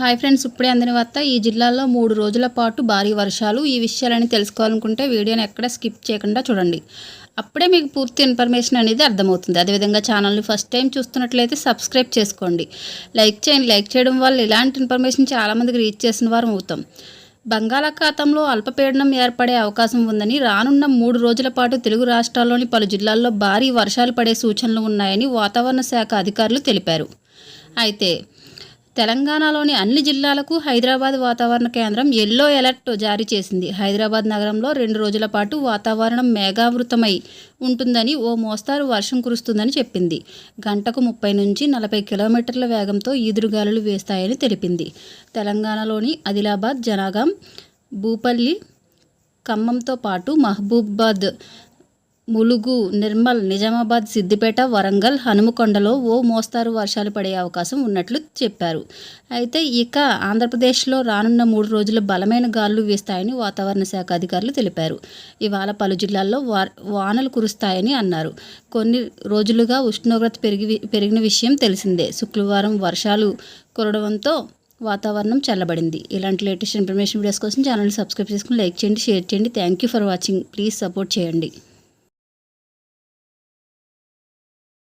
Hi friends ఇప్పుడే అందిన వార్త ఈ జిల్లాలో మూడు రోజుల పాటు భారీ వర్షాలు. ఈ విషయాలని తెలుసుకోవాలనుకుంటే వీడియోని ఎక్కడ స్కిప్ చేయకుండా చూడండి. అప్పుడే మీకు పూర్తి ఇన్ఫర్మేషన్ అనేది అర్థమవుతుంది. అదేవిధంగా ఛానల్ని ఫస్ట్ టైం చూస్తున్నట్లయితే సబ్స్క్రైబ్ చేసుకోండి. లైక్ చేయండి. లైక్ చేయడం వల్ల ఇలాంటి ఇన్ఫర్మేషన్ చాలామందికి రీచ్ చేసిన వారం అవుతాం. బంగాళాఖాతంలో అల్పపీడనం ఏర్పడే అవకాశం ఉందని రానున్న మూడు రోజుల పాటు తెలుగు రాష్ట్రాల్లోని పలు జిల్లాల్లో భారీ వర్షాలు పడే సూచనలు ఉన్నాయని వాతావరణ శాఖ అధికారులు తెలిపారు. అయితే తెలంగాణలోని అన్ని జిల్లాలకు హైదరాబాద్ వాతావరణ కేంద్రం ఎల్లో అలర్ట్ జారీ చేసింది. హైదరాబాద్ నగరంలో రెండు రోజుల పాటు వాతావరణం మేఘావృతమై ఉంటుందని ఓ మోస్తారు వర్షం కురుస్తుందని చెప్పింది. గంటకు ముప్పై నుంచి నలభై కిలోమీటర్ల వేగంతో ఈదురుగాలులు వేస్తాయని తెలిపింది. తెలంగాణలోని ఆదిలాబాద్ జనగాం భూపల్లి ఖమ్మంతో పాటు మహబూబాద్ ములుగు నిర్మల్ నిజామాబాద్ సిద్దిపేట వరంగల్ హనుమకొండలో ఓ మోస్తారు వర్షాలు పడే అవకాశం ఉన్నట్లు చెప్పారు. అయితే ఇక ఆంధ్రప్రదేశ్లో రానున్న మూడు రోజులు బలమైన గాలులు వీస్తాయని వాతావరణ శాఖ అధికారులు తెలిపారు. ఇవాళ పలు జిల్లాల్లో వా- వానలు కురుస్తాయని అన్నారు. కొన్ని రోజులుగా ఉష్ణోగ్రత పెరిగి పెరిగిన విషయం తెలిసిందే. శుక్రవారం వర్షాలు కురవడంతో వాతావరణం చల్లబడింది. ఇలాంటి లేటెస్ట్ ఇన్ఫర్మేషన్ వీడియోస్ కోసం ఛానల్ సబ్స్క్రైబ్ చేసుకుని లైక్ చేయండి షేర్ చేయండి. Thank you for watching. Please support చేయండి.